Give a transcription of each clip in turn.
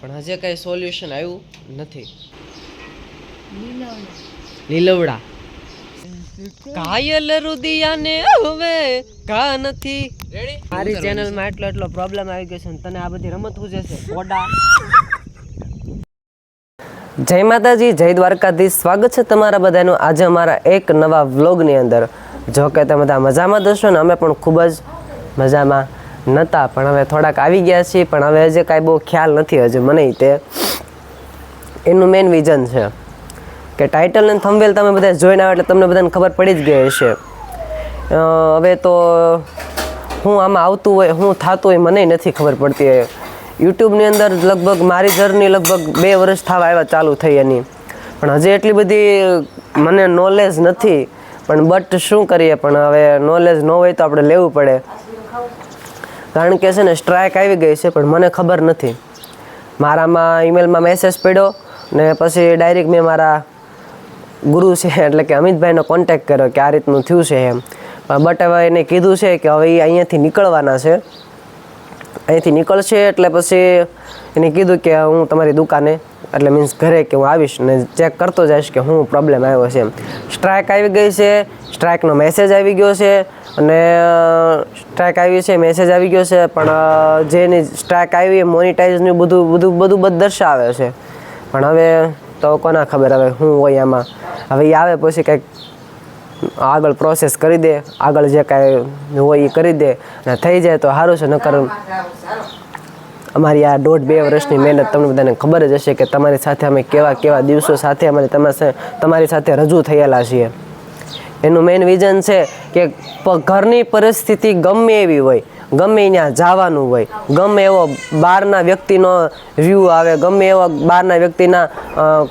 પણ હજે કઈ સોલ્યુશન આવ્યું નથી. લીલવડા. કાયલ રુદિયાને હવે કા નથી. મારી ચેનલમાં એટલો એટલો પ્રોબ્લેમ આવી ગયો છે ને તને આ બધી રમત હું છે. ઓડા. જય માતાજી જય દ્વારકાધીશ. સ્વાગત છે તમારા બધાનું આજે અમારા એક નવા વ્લોગની અંદર. જો કે તમે બધા મજામાં દશો ને અમે પણ ખૂબ જ મજામાં નહોતા પણ હવે થોડાક આવી ગયા છીએ, પણ હવે હજી કાંઈ બહુ ખ્યાલ નથી હજુ મને તે. એનું મેઇન વિઝન છે કે ટાઇટલ અને થંબવેલ તમે બધા જોઈને આવે એટલે તમને બધાને ખબર પડી જ ગઈ હશે. હવે તો હું આમાં આવતું હોય, હું થતું હોય, મને નથી ખબર પડતી યુટ્યુબની અંદર લગભગ મારી જર્ની લગભગ બે વર્ષ થવા આવ્યા ચાલુ થઈ એની. પણ હજી એટલી બધી મને નોલેજ નથી, પણ બટ શું કરીએ, પણ હવે નોલેજ ન હોય તો આપણે લેવું પડે. કારણ કે છે ને સ્ટ્રાઇક આવી ગઈ છે, પણ મને ખબર નથી. મારામાં ઈમેલમાં મેસેજ પડ્યો ને પછી ડાયરેક્ટ મેં મારા ગુરુ છે, એટલે કે અમિતભાઈનો કોન્ટેક્ટ કર્યો કે આ રીતનું થયું છે એમ. બટ હવે એને કીધું છે કે હવે એ અહીંયાથી નીકળવાના છે. અહીંથી નીકળશે એટલે પછી એને કીધું કે હું તમારી દુકાને, એટલે મીન્સ ઘરે કે હું આવીશ ને ચેક કરતો જઈશ કે હું પ્રોબ્લેમ આવ્યો છે એમ. સ્ટ્રાઇક આવી ગઈ છે સ્ટ્રાઇકનો મેસેજ આવી ગયો છે અને સ્ટ્રાઇક આવી છે મેસેજ આવી ગયો છે, પણ જેની સ્ટ્રાઇક આવી એ મોનિટાઇઝનું બધું બધું બધું બધું દર્શાવે છે. પણ હવે તો કોના ખબર હવે હું હોય આમાં? હવે એ આવે પછી કંઈક આગળ પ્રોસેસ કરી દે, આગળ જે કાંઈ હોય એ કરી દે અને થઈ જાય તો સારું છે, નકર અમારી આ દોઢ બે વર્ષની મહેનત તમને બધાને ખબર જ હશે કે તમારી સાથે અમે કેવા કેવા દિવસો સાથે અમારે તમારી તમારી સાથે રજૂ થયેલા છીએ. એનું મેઇન વિઝન છે કે ઘરની પરિસ્થિતિ ગમે એવી હોય, ગમે ત્યાં જવાનું હોય, ગમે એવો બહારના વ્યક્તિનો વ્યૂ આવે, ગમે એવા બહારના વ્યક્તિના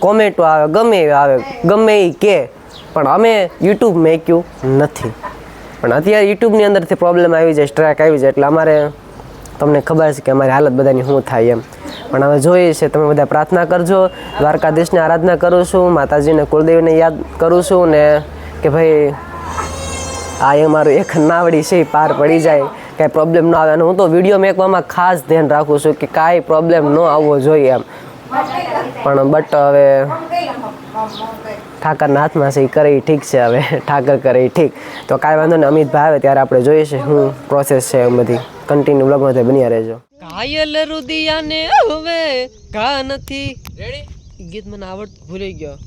કોમેન્ટો આવે, ગમે આવે, ગમે એ કે. પણ અમે યુટ્યુબ મેક્યું નથી. પણ અત્યારે યુટ્યુબની અંદરથી પ્રોબ્લેમ આવી જાય સ્ટ્રાઇક આવી જાય, એટલે અમારે તમને ખબર છે કે અમારી હાલત બધાની શું થાય એમ. પણ હવે જોઈએ છે, તમે બધા પ્રાર્થના કરજો દ્વારકાધીશની આરાધના કરું છું, માતાજીને કુળદેવીને યાદ કરું છું ને કે ભાઈ, આ એ મારું એક નાવડી છે, એ પાર પડી જાય, કાંઈ પ્રોબ્લેમ ન આવે. અને હું તો વીડિયો મેકવામાં ખાસ ધ્યાન રાખું છું કે કાંઈ પ્રોબ્લેમ ન આવવો જોઈએ એમ. પણ બટ હવે ઠાકરના હાથમાં છે એ કરે ઠીક છે હવે. ઠાકર કરે એ ઠીક. તો કાંઈ વાંધો નહીં અમિતભાઈ આવે ત્યારે આપણે જોઈએ છે શું પ્રોસેસ છે એમ બધી. કન્ટિન્યુ બ્લોગમાં તો બન્યા રહેજો. કાયલ રુદિયાને હવે કા નથી. રેડી ગીત મને આવડતું ભૂલી ગયો.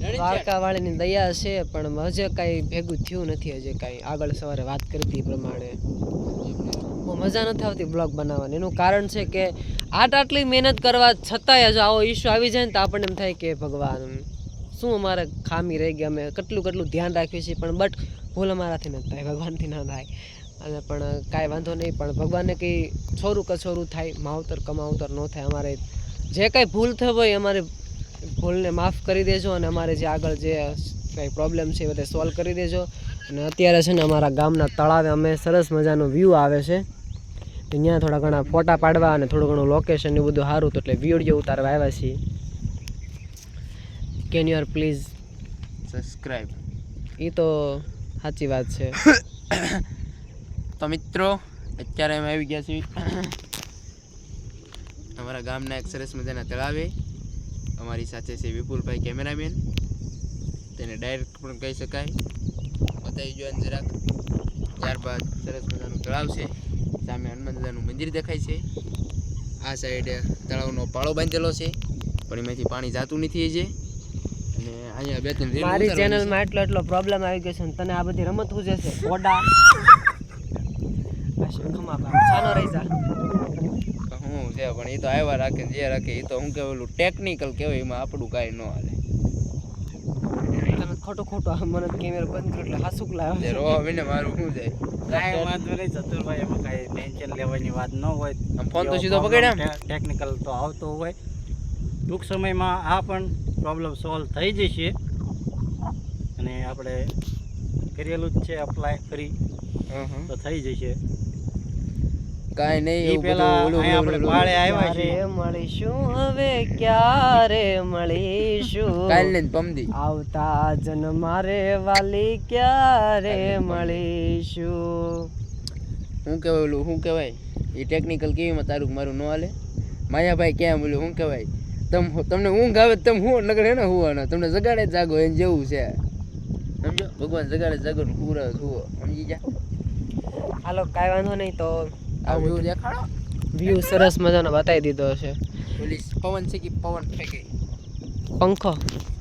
દ્વારકા વાળીની દયા છે પણ હજે કાંઈ ભેગું થયું નથી હજે કાંઈ. આગળ સવારે વાત કરી હતી પ્રમાણે. બહુ મજા નથી આવતી બ્લોગ બનાવવાની. એનું કારણ છે કે આટ આટલી મહેનત કરવા છતાંય જો આવો ઇશ્યુ આવી જાય ને તો આપણને એમ થાય કે ભગવાન. શું અમારે ખામી રહી ગઈ? અમે કેટલું કેટલું ધ્યાન રાખ્યું છે, પણ બટ ભૂલ અમારાથી ન થાય, ભગવાનથી ન થાય. અને પણ કાંઈ વાંધો નહીં, પણ ભગવાનને કંઈ છોરું કછોરું થાય, માવતર કમાવતર ન થાય અમારે. જે કાંઈ ભૂલ થઈ હોય અમારે ભૂલને માફ કરી દેજો અને અમારે જે આગળ જે કંઈ પ્રોબ્લેમ છે એ બધે સોલ્વ કરી દેજો. અને અત્યારે છે ને અમારા ગામના તળાવે અમે સરસ મજાનો વ્યૂ આવે છે. ત્યાં થોડા ઘણા ફોટા પાડવા અને થોડું ઘણું લોકેશન એ બધું સારું તો એટલે વીડિયો ઉતારવા આવ્યા છીએ. Can you are please subscribe એ તો સાચી વાત છે. તો મિત્રો અત્યારે અમે આવી ગયા છીએ અમારા ગામના એક સરસ મજાના તળાવે. અમારી સાથે છે વિપુલભાઈ કેમેરામેન. તેને ડાયરેક્ટ પણ કહી શકાય. બતાવી જો જરાક. ત્યારબાદ સરસ મજાનું તળાવ છે. સામે હનુમાન દાદાનું મંદિર દેખાય છે. આ સાઈડ તળાવનો પાળો બાંધેલો છે. પણ એમાંથી પાણી જાતું નથી જે અને અહીંયા બે ત્રણ રીલ મારી. ચેનલમાં એટલો એટલો પ્રોબ્લેમ આવી ગયો છે તને આ બધી રમત હું જશે ઓડા. હું છે પણ એ તો આવ્યા રાખે જે રાખે એ તો હું કેવું ઓલું ટેકનિકલ કહેવાય એમાં આપણું કાંઈ ન હાલે. ખોટો ખોટું મને કેમેરો બંધ કર્યો એટલે હાસુક જે લાવ્યો રોવા વિને મારું શું જાય કાંઈ વાંધો નહીં ચતુરભાઈ એમાં કાંઈ ટેન્શન લેવાની વાત ન હોય. ફોન તો સીધો પકડ્યા ટેકનિકલ તો આવતો હોય. ટૂંક સમયમાં આ પણ પ્રોબ્લેમ સોલ્વ થઈ જશે. અને આપણે કરેલું જ છે અપ્લાય કરી. તો થઈ જશે. કાંઈ નહીં પેલા ઓલું ઓલું આપણે પાળે આવ્યા છીએ. મળીશું? હવે ક્યારે મળીશું? કાલ ને પમદી. આવતા જન્મારે વાલી ક્યારે મળીશું? હું કહેવાય ઓલું શું કહેવાય? એ ટેકનિકલ કેવીમાં તારું મારું ન હાલે? માયાભાઈ ક્યાં બોલ્યું શું કહેવાય? તમ તમને ઊંઘ આવે તમે હું નગર હે ને હુવાના? તમને જગાડે જાગો એને જેવું છે. સમજો? ભગવાન જગાડે જાગો ને પૂરા હુવો. સમજી જા હાલો કાંઈ વાંધો નહીં તો આ વ્યૂ દેખાડો. વ્યૂ સરસ મજાનો બતાવી દીધો છે. પોલીસ પવન છે કે પવન ફેંકે પંખો.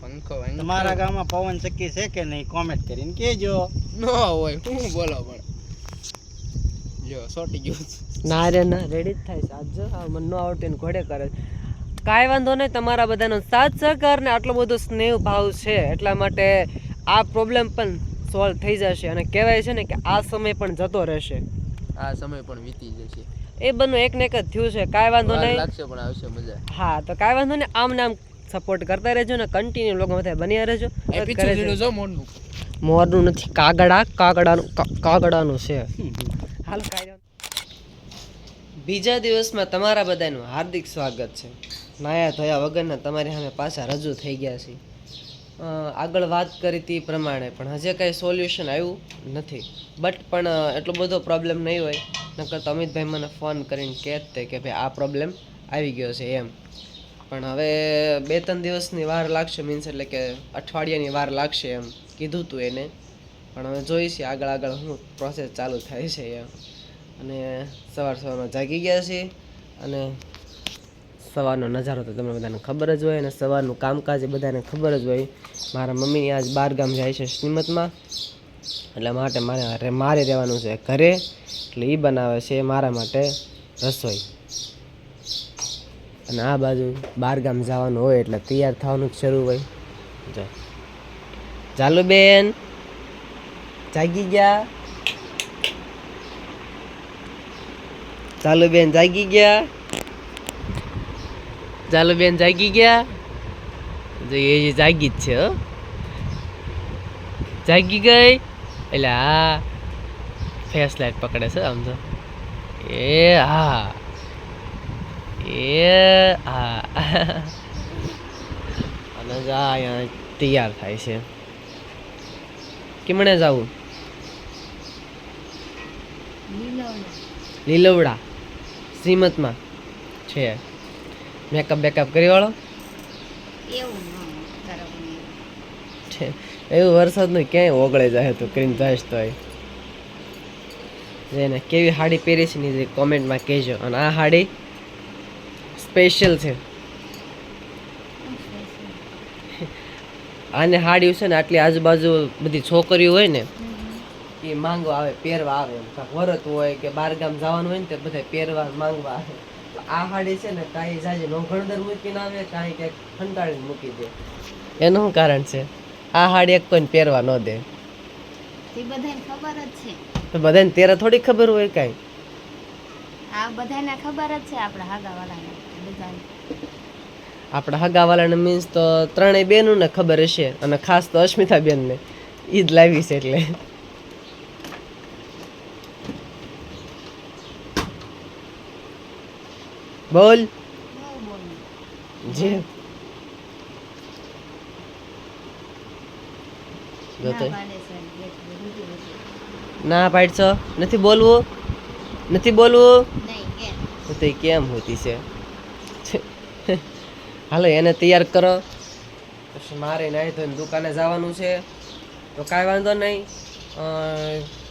પંખો પંખો. તમારા ગામમાં પવન ચક્કી છે કે નહીં? કોમેન્ટ કરીને કેજો ન હોય હું બોલો પણ. જો સોટી ગયો ના રે ના રેડી જ થાય છે. આજ જો મને મન ન આવડતું ઘોડે કરે છે. કાંઈ વાંધો નહીં તમારા બધાનો સાથ સહકાર ને આટલો બધો સ્નેહ ભાવ છે એટલા માટે આ પ્રોબ્લેમ પણ સોલ્વ થઈ જશે અને કહેવાય છે ને કે આ સમય પણ જતો રહેશે. આ સમય પણ વીતી જશે. એ બનું એક ને એક જ થયું છે કાંઈ વાંધો નહીં. લાગશે પણ આવશે મજા. હા તો કાંઈ વાંધો નહીં આમ નામ સપોર્ટ કરતા રહેજો ને કન્ટિન્યુ લોકો માથે બન્યા રહેજો. જો મોરનું મોરનું નથી કાગડા કાગડાનું કાગડાનું છે. હાલ કાંઈ બીજા દિવસમાં તમારા બધાનું હાર્દિક સ્વાગત છે. નાયા ધોયા વગરના તમારી સામે પાછા રજૂ થઈ ગયા છે. આગળ વાત કરી તી પ્રમાણે, પણ હજે કાંઈ સોલ્યુશન આવ્યું નથી. બટ પણ એટલો બધો પ્રોબ્લેમ નહીં હોય. નકર તો અમિતભાઈ મને ફોન કરીને કહેત તે કે ભાઈ આ પ્રોબ્લેમ આવી ગયો છે એમ. પણ હવે બે ત્રણ દિવસની વાર લાગશે મીન્સ એટલે કે અઠવાડિયાની વાર લાગશે એમ. કીધું તું એને. પણ હવે જોઈશે આગળ આગળ શું પ્રોસેસ ચાલુ થાય છે એમ. અને સવાર સવારમાં જાગી ગયા છીએ અને સવારનો નજારો તો તમને બધાને ખબર જ હોય અને સવારનું કામકાજ એ બધાને ખબર જ હોય. મારા મમ્મી આજ બાર ગામ જાય છે શ્રીમતમાં. એટલે માટે મારે મારે રહેવાનું છે ઘરે. એટલે એ બનાવે છે મારા માટે રસોઈ. અને આ બાજુ બાર ગામ જવાનું હોય એટલે તૈયાર થવાનું જ શરૂ હોય. જો. ચાલુ બેન. જાગી ગયા. ચાલુ બેન, જાગી ગયા. ચાલુ બેન જાગી ગયા. જો એ જાગી જ છે હો. જાગી ગઈ. એટલે હા ફેસ લાઈટ પકડે છે આમ તો. એ હા. એ હા. અને જા અહીંયા તૈયાર થાય છે. કેમણે જવું? લીલવડા. શ્રીમતમાં. છે. મેકઅપ બેકઅપ કરી વાળો છે. એવું વરસાદનું ક્યાંય ઓગળે જાય તો કરીને જાય તો એને કેવી સાડી પહેરી છે ને કોમેન્ટમાં કહેજો. અને આ સાડી સ્પેશિયલ છે. આને સાડી છે ને આટલી આજુબાજુ બધી છોકરીઓ હોય ને એ માંગવા આવે પહેરવા આવે. વરત હોય કે બહાર ગામ જવાનું હોય ને તે બધા પહેરવા માંગવા આવે. આ છે ને કાંઈ જાજે નોઘણદર મૂકીને આવે કાંઈ ક્યાંક ખંટાળીને મૂકી દે. એનું શું કારણ છે? આ એક કોઈને પહેરવા ન દે. તે બધાને ખબર જ છે. તો બધાને તેરા થોડી ખબર હોય કાંઈ? આ બધાને ખબર જ છે આપણા હાગાવાળાને બધાને. આપણા હગાવાલાને મીન્સ તો ત્રણેય બેનોને ને ખબર હશે અને ખાસ તો અસ્મિતા બેનને ઈદ જ લાવી છે એટલે. બોલ. જે. ના પાડશો? નથી બોલવું? નથી બોલવું? તો તે કેમ હોતી છે? હાલો એને તૈયાર કરો. પછી મારે નાહી ધોઈને દુકાને જવાનું છે. તો કાંઈ વાંધો નહીં.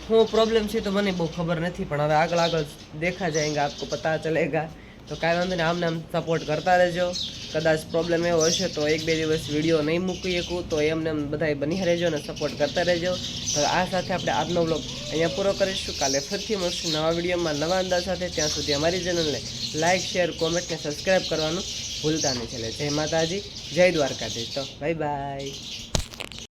શું પ્રોબ્લેમ છે તો મને બહુ ખબર નથી પણ હવે આગળ આગળ દેખા જાયગા આપકો પતા ચલેગા. તો કાંઈ વાંધો નહીં, આમને આમ સપોર્ટ કરતા રહેજો. કદાચ પ્રોબ્લેમ એવો હશે તો એક બે દિવસ વીડિયો નહીં મૂકી શકું તો એમને એમ બધાય બની રહેજો અને સપોર્ટ કરતા રહેજો. તો આ સાથે આપણે આજનો બ્લોગ અહીંયા પૂરો કરીશું. કાલે ફરીથી મળશું નવા વિડીયોમાં નવા અંદાજ સાથે. ત્યાં સુધી અમારી ચેનલને લાઇક શેર કોમેન્ટ ને સબસ્ક્રાઈબ કરવાનું ભૂલતા નહીં. છેલ્લે જય માતાજી, જય દ્વારકાધીશ. તો બાય બાય